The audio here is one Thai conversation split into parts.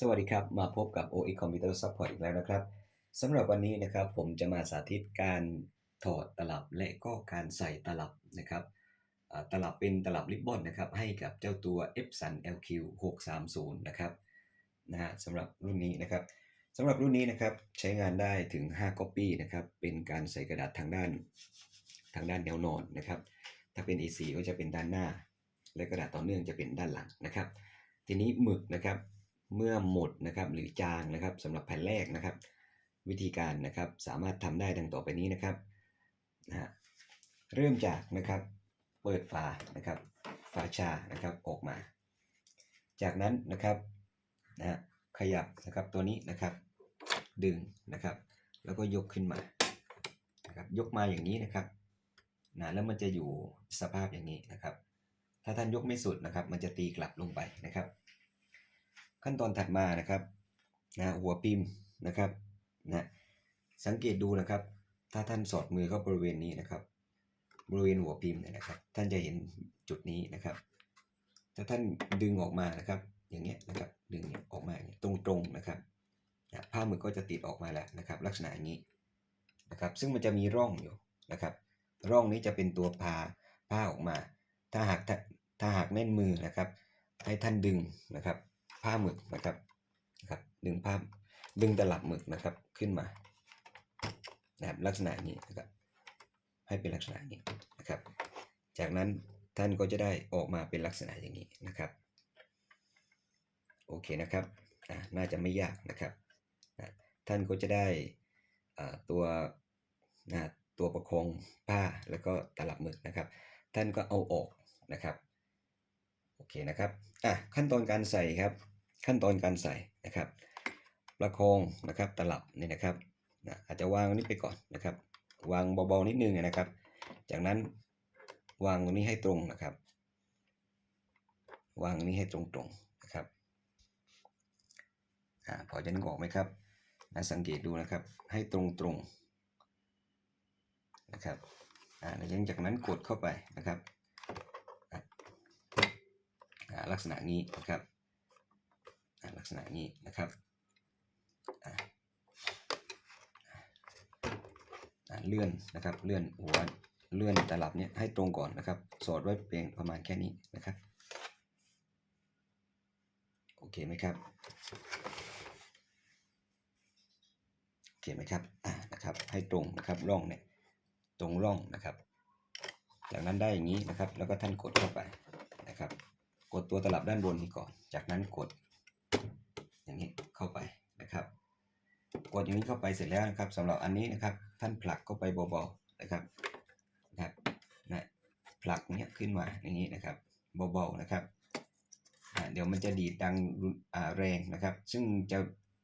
สวัสดีครับ มาพบกับ OE Computer Support อีกแล้วนะครับสำหรับวันนี้นะครับผมจะมาสาธิตการถอดตลับและก็การใส่ตลับนะครับตลับเป็นตลับริบบอนนะครับให้กับเจ้าตัว Epson LQ 630นะครับนะฮะสำหรับรุ่นนี้นะครับสำหรับรุ่นนี้นะครับใช้งานได้ถึง 5 copy นะครับเป็นการใส่กระดาษทางด้านทางด้านแนวนอนนะครับ ถ้าเป็น A4 ก็จะเป็นด้านหน้า และกระดาษต่อเนื่องจะเป็นด้านหลังนะครับ ทีนี้หมึกนะครับ เมื่อหมดนะครับหรือจางนะครับสำหรับแผ่นแรกนะครับ วิธีการนะครับสามารถทำได้ดังต่อไปนี้นะครับนะฮะเริ่มจากนะครับเปิดฝานะครับฝาชานะครับออกมา จากนั้นนะครับนะฮะขยับนะครับตัวนี้นะครับดึงนะครับ แล้วก็ยกขึ้นมานะครับยกมาอย่างนี้นะครับนะแล้วมันจะอยู่สภาพอย่างนี้นะครับ ถ้าท่านยกไม่สุดนะครับ มันจะตีกลับลงไปนะครับ ขั้นตอนถัดมานะครับนะหัวปิมนะครับนะสังเกตดูนะครับ ถ้าท่านสอดมือเข้าบริเวณนี้นะครับ บริเวณหัวพิมพ์เนี่ยนะครับ ท่านจะเห็นจุดนี้นะครับ ถ้าท่านดึงออกมานะครับ อย่างเงี้ยนะครับดึงออกมาอย่างเงี้ยตรงๆนะครับนะผ้ามือก็จะติดออกมาแล้วนะครับ ลักษณะอย่างนี้นะครับ ซึ่งมันจะมีร่องอยู่นะครับ ร่องนี้จะเป็นตัวพาผ้าออกมา ถ้าหากถ้าถ้าหากแน่นมือนะครับ ให้ท่านดึงนะครับ ผ้าหมึกนะครับนะครับ ดึงผ้าดึงตลับหมึกนะครับขึ้นมานะครับลักษณะนี้นะครับ ให้เป็นลักษณะนี้นะครับ จากนั้นท่านก็จะได้ออกมาเป็นลักษณะอย่างนี้นะครับ โอเคนะครับน่าจะไม่ยากนะครับนะท่านก็จะได้ตัวนะตัวประคองผ้าแล้วก็ตลับหมึกนะครับ ท่านก็เอาออกนะครับ โอเคนะครับอะขั้นตอนการใส่ครับ ขั้นตอนการใส่นะครับ ประคองนะครับตลับนี่นะครับนะอาจจะวางนนี้ไปก่อนนะครับ วางเบาๆนิดนึงนะครับ จากนั้นวางตรงนี้ให้ตรงนะครับ วางนี้ให้ตรงๆนะครับอ่าพอจะนึกออกไหมครับนะสังเกตดูนะครับ ให้ตรงๆนะครับอ่าหลังจากนั้นกดเข้าไปนะครับอ่าลักษณะนี้นะครับ กษณะนี้นะครับเลื่อนนะครับเลื่อนหัวเลื่อนตลับเนี่ยให้ตรงก่อนนะครับ สอดไว้เพียงประมาณแค่นี้นะครับโอเคไหมครับโอเคไหมครับอ่านะครับให้ตรงนะครับร่องเนี่ยตรงร่องนะครับจากนั้นได้อย่างนี้นะครับ แล้วก็ท่านกดเข้าไปนะครับ กดตัวตลับด้านบนนี้ก่อน จากนั้นกด อย่างนี้เข้าไปนะครับกดอย่างนี้เข้าไปเสร็จแล้วนะครับสำหรับอันนี้นะครับ ท่านผลักเข้าไปเบาๆนะครับนะครับนะผลักเนี้ยขึ้นมาอย่างนี้นะครับเบาๆนะครับเดี๋ยวมันจะดีดดังแรงนะครับ ซึ่งจะ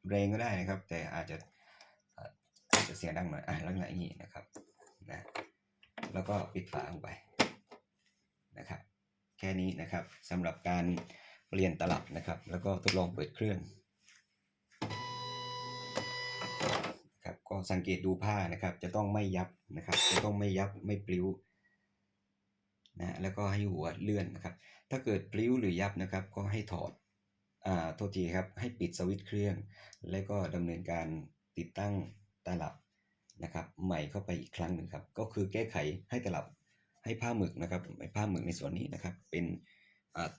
แรงก็ได้นะครับ แต่อาจจะอาอาจจะเสียงดังหน่อยอะลักษณะอย่างนี้นะครับนะแล้วก็ปิดฝาลงไปนะครับ แค่นี้นะครับสำหรับการ เปลี่ยนตลับนะครับ แล้วก็ทดลองเปิดเครื่องครับก็สังเกตดูผ้านะครับ จะต้องไม่ยับนะครับ จะต้องไม่ยับไม่ปลิวนะแล้วก็ให้หัวเลื่อนนะครับ ถ้าเกิดปลิวหรือยับนะครับ ก็ให้ถอดอ่าโทษทีครับ ให้ปิดสวิตช์เครื่อง แล้วก็ดำเนินการติดตั้งตลับนะครับ ใหม่เข้าไปอีกครั้งหนึ่งครับ ก็คือแก้ไขให้ตลับให้ผ้าหมึกนะครับให้ผ้าหมึกในส่วนนี้นะครับ เป็น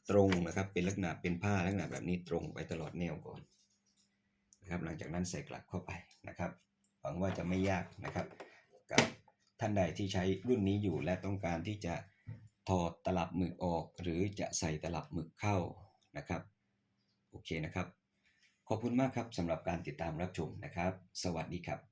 ตรงนะครับ เป็นลักษณะเป็นผ้าลักษณะแบบนี้ตรงไปตลอดแนวก่อนนะครับ หลังจากนั้นใส่กลับเข้าไปนะครับ หวังว่าจะไม่ยากนะครับ กับท่านใดที่ใช้รุ่นนี้อยู่และต้องการที่จะถอดตลับหมึกออก หรือจะใส่ตลับหมึกเข้านะครับ โอเคนะครับ ขอบคุณมากครับสำหรับการติดตามรับชมนะครับ สวัสดีครับ